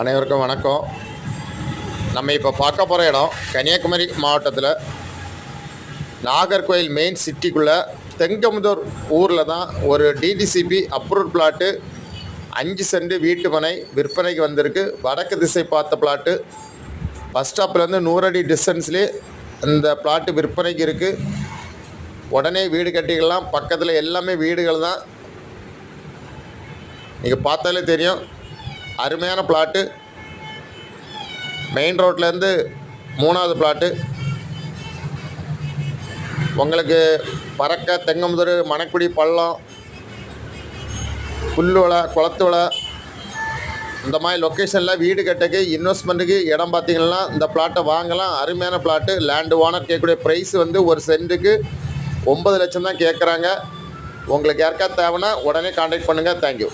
அனைவருக்கும் வணக்கம். நம்ம இப்போ பார்க்க போகிற இடம் கன்னியாகுமரி மாவட்டத்தில் நாகர்கோயில் மெயின் சிட்டிக்குள்ளே தெங்கமுதூர் ஊரில் தான் ஒரு டிடிசிபி அப்ரூவ் பிளாட்டு அஞ்சு சென்ட் வீட்டு மனை விற்பனைக்கு வந்திருக்கு. வடக்கு திசை பார்த்த பிளாட்டு பஸ் ஸ்டாப்லேருந்து நூறடி டிஸ்டன்ஸ்லேயே இந்த பிளாட்டு விற்பனைக்கு இருக்குது உடனே வீடு கட்டிக்கலாம். பக்கத்தில் எல்லாமே வீடுகள் தான். நீங்கள் பார்த்தாலே தெரியும். அருமையான பிளாட்டு மெயின் ரோட்லேருந்து மூணாவது பிளாட்டு உங்களுக்கு பறக்க தெங்கமுதூர் மணக்குடி பள்ளம் புல்லுவலை குளத்துவலை இந்த மாதிரி லொக்கேஷனில் வீடு கட்டக்கு இன்வெஸ்ட்மெண்ட்டுக்கு இடம் பார்த்தீங்கன்னா இந்த பிளாட்டை வாங்கலாம். அருமையான பிளாட்டு லேண்டு ஓனர் கேட்கக்கூடிய ப்ரைஸ் வந்து ஒரு சென்ட்டுக்கு ஒம்பது லட்சம் தான் கேட்குறாங்க. உங்களுக்கு யாருக்கா தேவைன்னா உடனே காண்டாக்ட் பண்ணுங்கள் தேங்க்யூ